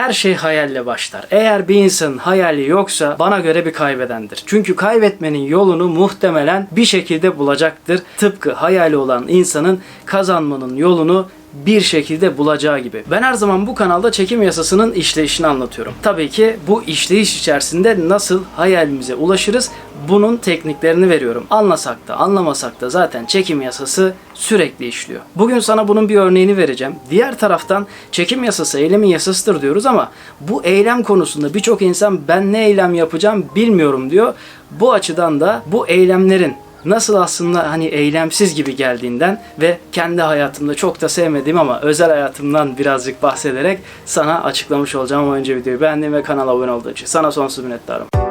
Her şey hayalle başlar. Eğer bir insanın hayali yoksa bana göre bir kaybedendir. Çünkü kaybetmenin yolunu muhtemelen bir şekilde bulacaktır. Tıpkı hayali olan insanın kazanmanın yolunu bir şekilde bulacağı gibi. Ben her zaman bu kanalda çekim yasasının işleyişini anlatıyorum. Tabii ki bu işleyiş içerisinde nasıl hayalimize ulaşırız bunun tekniklerini veriyorum. Anlasak da anlamasak da zaten çekim yasası sürekli işliyor. Bugün sana bunun bir örneğini vereceğim. Diğer taraftan çekim yasası eylemin yasasıdır diyoruz ama bu eylem konusunda birçok insan ben ne eylem yapacağım bilmiyorum diyor. Bu açıdan da bu eylemlerin nasıl aslında hani eylemsiz gibi geldiğinden ve kendi hayatımda çok da sevmediğim ama özel hayatımdan birazcık bahsederek sana açıklamış olacağım ama önce videoyu beğendiğin ve kanala abone olduğun için sana sonsuz minnettarım.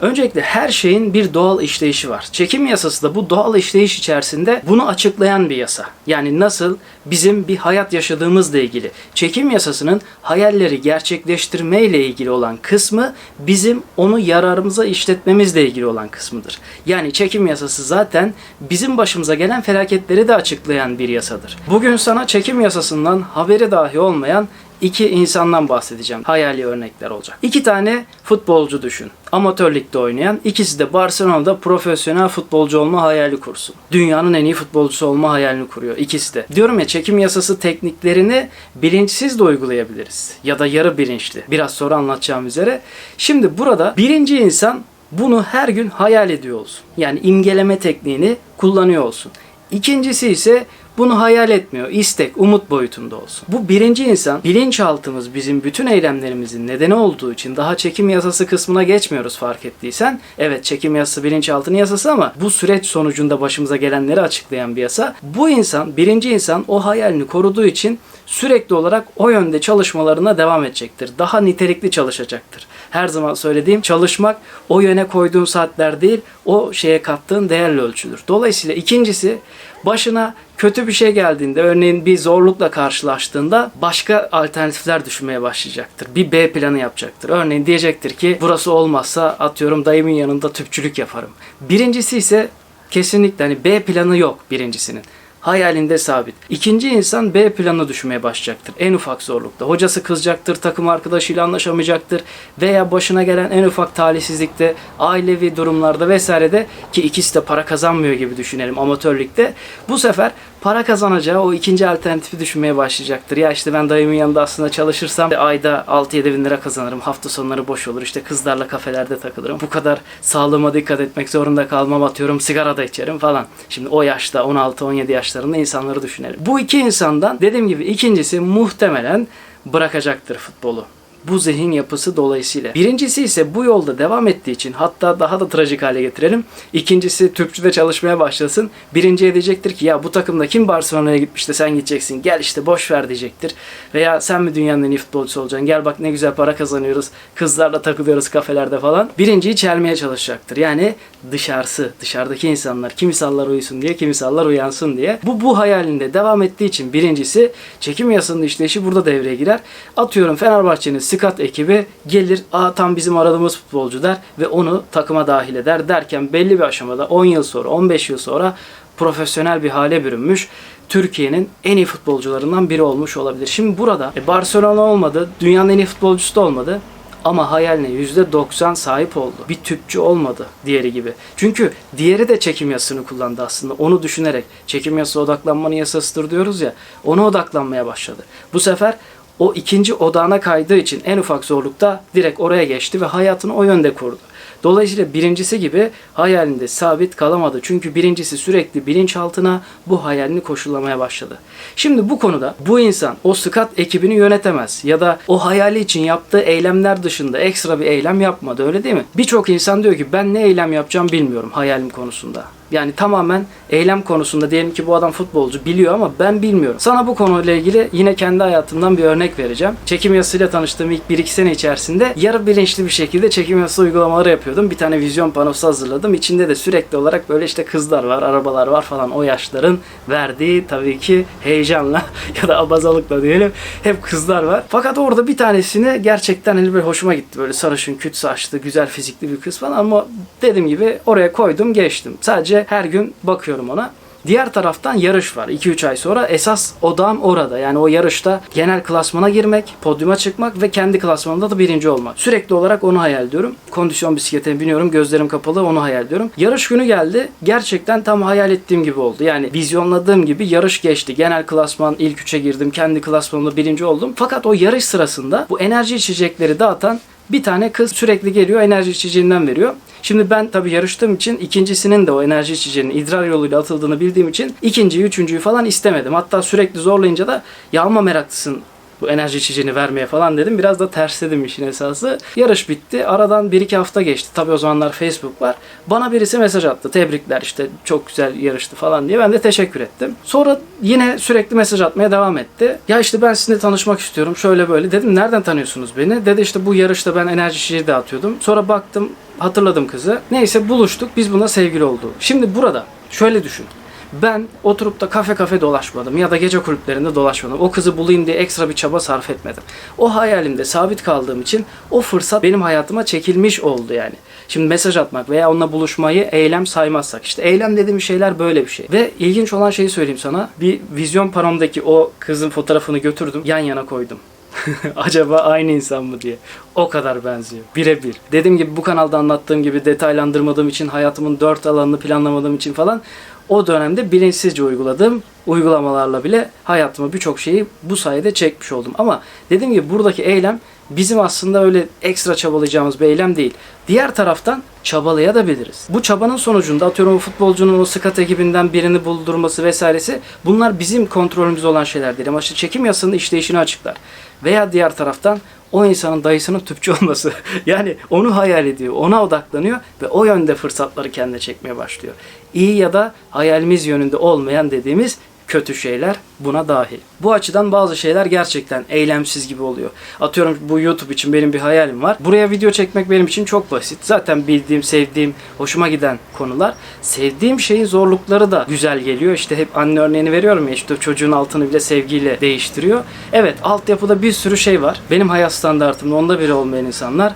Öncelikle her şeyin bir doğal işleyişi var. Çekim yasası da bu doğal işleyiş içerisinde bunu açıklayan bir yasa. Yani nasıl bizim bir hayat yaşadığımızla ilgili. Çekim yasasının hayalleri gerçekleştirme ile ilgili olan kısmı bizim onu yararımıza işletmemizle ilgili olan kısmıdır. Yani çekim yasası zaten bizim başımıza gelen felaketleri de açıklayan bir yasadır. Bugün sana çekim yasasından haberi dahi olmayan iki insandan bahsedeceğim. Hayali örnekler olacak. İki tane futbolcu düşün. Amatör ligde oynayan. ikisi de Barcelona'da profesyonel futbolcu olma hayali kursun. Dünyanın en iyi futbolcusu olma hayalini kuruyor. ikisi de. Diyorum ya çekim yasası tekniklerini bilinçsiz de uygulayabiliriz. Ya da yarı bilinçli. Biraz sonra anlatacağım üzere. Şimdi burada birinci insan bunu her gün hayal ediyor olsun. Yani imgeleme tekniğini kullanıyor olsun. İkincisi ise bunu hayal etmiyor. İstek, umut boyutunda olsun. Bu birinci insan bilinçaltımız bizim bütün eylemlerimizin nedeni olduğu için daha çekim yasası kısmına geçmiyoruz fark ettiysen. Evet çekim yasası bilinçaltının yasası ama bu süreç sonucunda başımıza gelenleri açıklayan bir yasa. Bu insan, birinci insan o hayalini koruduğu için sürekli olarak o yönde çalışmalarına devam edecektir. Daha nitelikli çalışacaktır. Her zaman söylediğim çalışmak o yöne koyduğun saatler değil, o şeye kattığın değerle ölçülür. Dolayısıyla ikincisi başına kötü bir şey geldiğinde örneğin bir zorlukla karşılaştığında başka alternatifler düşünmeye başlayacaktır. Bir B planı yapacaktır. Örneğin diyecektir ki burası olmazsa atıyorum dayımın yanında tüpçülük yaparım. Birincisi ise kesinlikle hani B planı yok birincisinin hayalinde sabit. İkinci insan B planı düşünmeye başlayacaktır. En ufak zorlukta. Hocası kızacaktır, takım arkadaşıyla anlaşamayacaktır veya başına gelen en ufak talihsizlikte, ailevi durumlarda vesairede ki ikisi de para kazanmıyor gibi düşünelim amatörlükte. Bu sefer para kazanacağı o ikinci alternatifi düşünmeye başlayacaktır. Ya işte ben dayımın yanında aslında çalışırsam ayda 6-7 bin lira kazanırım. Hafta sonları boş olur. İşte kızlarla kafelerde takılırım. Bu kadar sağlığıma dikkat etmek zorunda kalmam atıyorum. Sigara da içerim falan. Şimdi o yaşta 16-17 yaşlarında insanları düşünelim. Bu iki insandan dediğim gibi ikincisi muhtemelen bırakacaktır futbolu bu zihin yapısı dolayısıyla. Birincisi ise bu yolda devam ettiği için hatta daha da trajik hale getirelim. İkincisi tüpçüde çalışmaya başlasın. Birinciye diyecektir ki ya bu takımda kim Barcelona'ya gitmiş de sen gideceksin. Gel işte boş ver diyecektir. Veya sen mi dünyanın en iyi futbolcusu olacaksın. Gel bak ne güzel para kazanıyoruz. Kızlarla takılıyoruz kafelerde falan. Birinciyi çelmeye çalışacaktır. Yani dışarısı, dışarıdaki insanlar kimisallar uyusun diye, kimisallar uyansın diye. Bu bu hayalinde devam ettiği için birincisi çekim yasasının işleyişi burada devreye girer. Atıyorum Fenerbahçe'nin scout ekibi gelir, aa tam bizim aradığımız futbolcu der ve onu takıma dahil eder derken belli bir aşamada 10 yıl sonra, 15 yıl sonra profesyonel bir hale bürünmüş. Türkiye'nin en iyi futbolcularından biri olmuş olabilir. Şimdi burada e, Barcelona olmadı, dünyanın en iyi futbolcusu da olmadı ama hayaline %90 sahip oldu. Bir tüpçü olmadı diğeri gibi. Çünkü diğeri de çekim yasasını kullandı aslında. Onu düşünerek çekim yasası odaklanmanın yasasıdır diyoruz ya. Ona odaklanmaya başladı. Bu sefer o ikinci odağına kaydığı için en ufak zorlukta direkt oraya geçti ve hayatını o yönde kurdu. Dolayısıyla birincisi gibi hayalinde sabit kalamadı. Çünkü birincisi sürekli bilinçaltına bu hayalini koşullamaya başladı. Şimdi bu konuda bu insan o scout ekibini yönetemez ya da o hayali için yaptığı eylemler dışında ekstra bir eylem yapmadı öyle değil mi? Birçok insan diyor ki ben ne eylem yapacağım bilmiyorum hayalim konusunda. Yani tamamen eylem konusunda diyelim ki bu adam futbolcu biliyor ama ben bilmiyorum. Sana bu konuyla ilgili yine kendi hayatımdan bir örnek vereceğim. Çekim yasasıyla tanıştığım ilk 1-2 sene içerisinde yarı bilinçli bir şekilde çekim yasası uygulamaları yapıyordum. Bir tane vizyon panosu hazırladım. İçinde de sürekli olarak böyle işte kızlar var, arabalar var falan o yaşların verdiği tabii ki heyecanla ya da abazalıkla diyelim hep kızlar var. Fakat orada bir tanesini gerçekten hani böyle hoşuma gitti. Böyle sarışın, küt saçlı, güzel fizikli bir kız falan ama dediğim gibi oraya koydum geçtim. Sadece her gün bakıyorum ona. Diğer taraftan yarış var. 2-3 ay sonra esas odam orada. Yani o yarışta genel klasmana girmek, podyuma çıkmak ve kendi klasmanında da birinci olmak. Sürekli olarak onu hayal ediyorum. Kondisyon bisikletine biniyorum, gözlerim kapalı onu hayal ediyorum. Yarış günü geldi. Gerçekten tam hayal ettiğim gibi oldu. Yani vizyonladığım gibi yarış geçti. Genel klasman ilk 3'e girdim. Kendi klasmanımda birinci oldum. Fakat o yarış sırasında bu enerji içecekleri dağıtan bir tane kız sürekli geliyor enerji içeceğinden veriyor. Şimdi ben tabii yarıştığım için ikincisinin de o enerji içeceğinin idrar yoluyla atıldığını bildiğim için ikinciyi, üçüncüyü falan istemedim. Hatta sürekli zorlayınca da ya meraklısın bu enerji içeceğini vermeye falan dedim. Biraz da tersledim işin esası. Yarış bitti. Aradan 1-2 hafta geçti. Tabii o zamanlar Facebook var. Bana birisi mesaj attı. Tebrikler işte çok güzel yarıştı falan diye. Ben de teşekkür ettim. Sonra yine sürekli mesaj atmaya devam etti. Ya işte ben sizinle tanışmak istiyorum. Şöyle böyle. Dedim nereden tanıyorsunuz beni? Dedi işte bu yarışta ben enerji içeceği dağıtıyordum. Sonra baktım hatırladım kızı. Neyse buluştuk. Biz buna sevgili olduk. Şimdi burada şöyle düşün. Ben oturup da kafe kafe dolaşmadım ya da gece kulüplerinde dolaşmadım. O kızı bulayım diye ekstra bir çaba sarf etmedim. O hayalimde sabit kaldığım için o fırsat benim hayatıma çekilmiş oldu yani. Şimdi mesaj atmak veya onunla buluşmayı eylem saymazsak. işte eylem dediğim şeyler böyle bir şey. Ve ilginç olan şeyi söyleyeyim sana. Bir vizyon panomdaki o kızın fotoğrafını götürdüm. Yan yana koydum. Acaba aynı insan mı diye. O kadar benziyor. Birebir. Dediğim gibi bu kanalda anlattığım gibi detaylandırmadığım için hayatımın dört alanını planlamadığım için falan o dönemde bilinçsizce uyguladığım uygulamalarla bile hayatıma birçok şeyi bu sayede çekmiş oldum. Ama dediğim gibi buradaki eylem bizim aslında öyle ekstra çabalayacağımız bir eylem değil. Diğer taraftan çabalayabiliriz. Bu çabanın sonucunda atıyorum o futbolcunun o skat ekibinden birini buldurması vesairesi bunlar bizim kontrolümüz olan şeyler değil. Ama işte çekim yasanın işleyişini açıklar. Veya diğer taraftan o insanın dayısının tüpçü olması. yani onu hayal ediyor, ona odaklanıyor ve o yönde fırsatları kendine çekmeye başlıyor. İyi ya da hayalimiz yönünde olmayan dediğimiz kötü şeyler buna dahil. Bu açıdan bazı şeyler gerçekten eylemsiz gibi oluyor. Atıyorum bu YouTube için benim bir hayalim var. Buraya video çekmek benim için çok basit. Zaten bildiğim, sevdiğim, hoşuma giden konular. Sevdiğim şeyin zorlukları da güzel geliyor. İşte hep anne örneğini veriyorum ya işte çocuğun altını bile sevgiyle değiştiriyor. Evet altyapıda bir sürü şey var. Benim hayat standartımda onda biri olmayan insanlar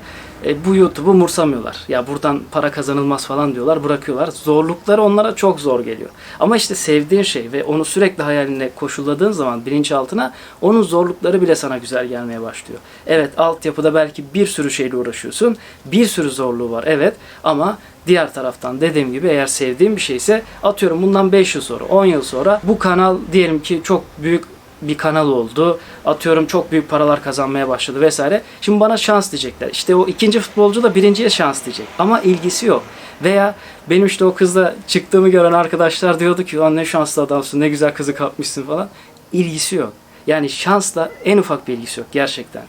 e, bu YouTube'u umursamıyorlar. Ya buradan para kazanılmaz falan diyorlar, bırakıyorlar. Zorlukları onlara çok zor geliyor. Ama işte sevdiğin şey ve onu sürekli hayaline koşulladığın zaman bilinçaltına onun zorlukları bile sana güzel gelmeye başlıyor. Evet altyapıda belki bir sürü şeyle uğraşıyorsun. Bir sürü zorluğu var evet ama Diğer taraftan dediğim gibi eğer sevdiğim bir şeyse atıyorum bundan 5 yıl sonra 10 yıl sonra bu kanal diyelim ki çok büyük bir kanal oldu. Atıyorum çok büyük paralar kazanmaya başladı vesaire. Şimdi bana şans diyecekler. İşte o ikinci futbolcu da birinciye şans diyecek. Ama ilgisi yok. Veya benim işte o kızla çıktığımı gören arkadaşlar diyordu ki lan ne şanslı adamsın ne güzel kızı kapmışsın falan. İlgisi yok. Yani şansla en ufak bir ilgisi yok gerçekten.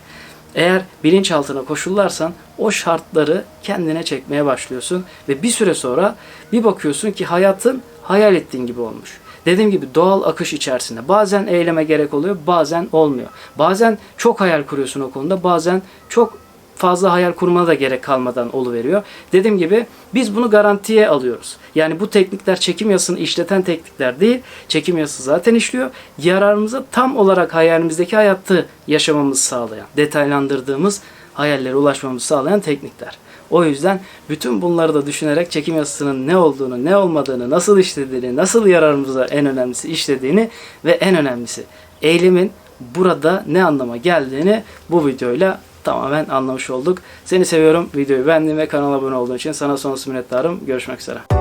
Eğer bilinçaltına koşullarsan o şartları kendine çekmeye başlıyorsun ve bir süre sonra bir bakıyorsun ki hayatın hayal ettiğin gibi olmuş. Dediğim gibi doğal akış içerisinde. Bazen eyleme gerek oluyor, bazen olmuyor. Bazen çok hayal kuruyorsun o konuda, bazen çok fazla hayal kurmana da gerek kalmadan oluveriyor. Dediğim gibi biz bunu garantiye alıyoruz. Yani bu teknikler çekim yasını işleten teknikler değil. Çekim yası zaten işliyor. Yararımıza tam olarak hayalimizdeki hayatı yaşamamızı sağlayan, detaylandırdığımız hayallere ulaşmamızı sağlayan teknikler. O yüzden bütün bunları da düşünerek çekim yasasının ne olduğunu, ne olmadığını, nasıl işlediğini, nasıl yararımıza en önemlisi işlediğini ve en önemlisi eylemin burada ne anlama geldiğini bu videoyla tamamen anlamış olduk. Seni seviyorum. Videoyu beğendiğin ve kanala abone olduğun için sana sonsuz minnettarım. Görüşmek üzere.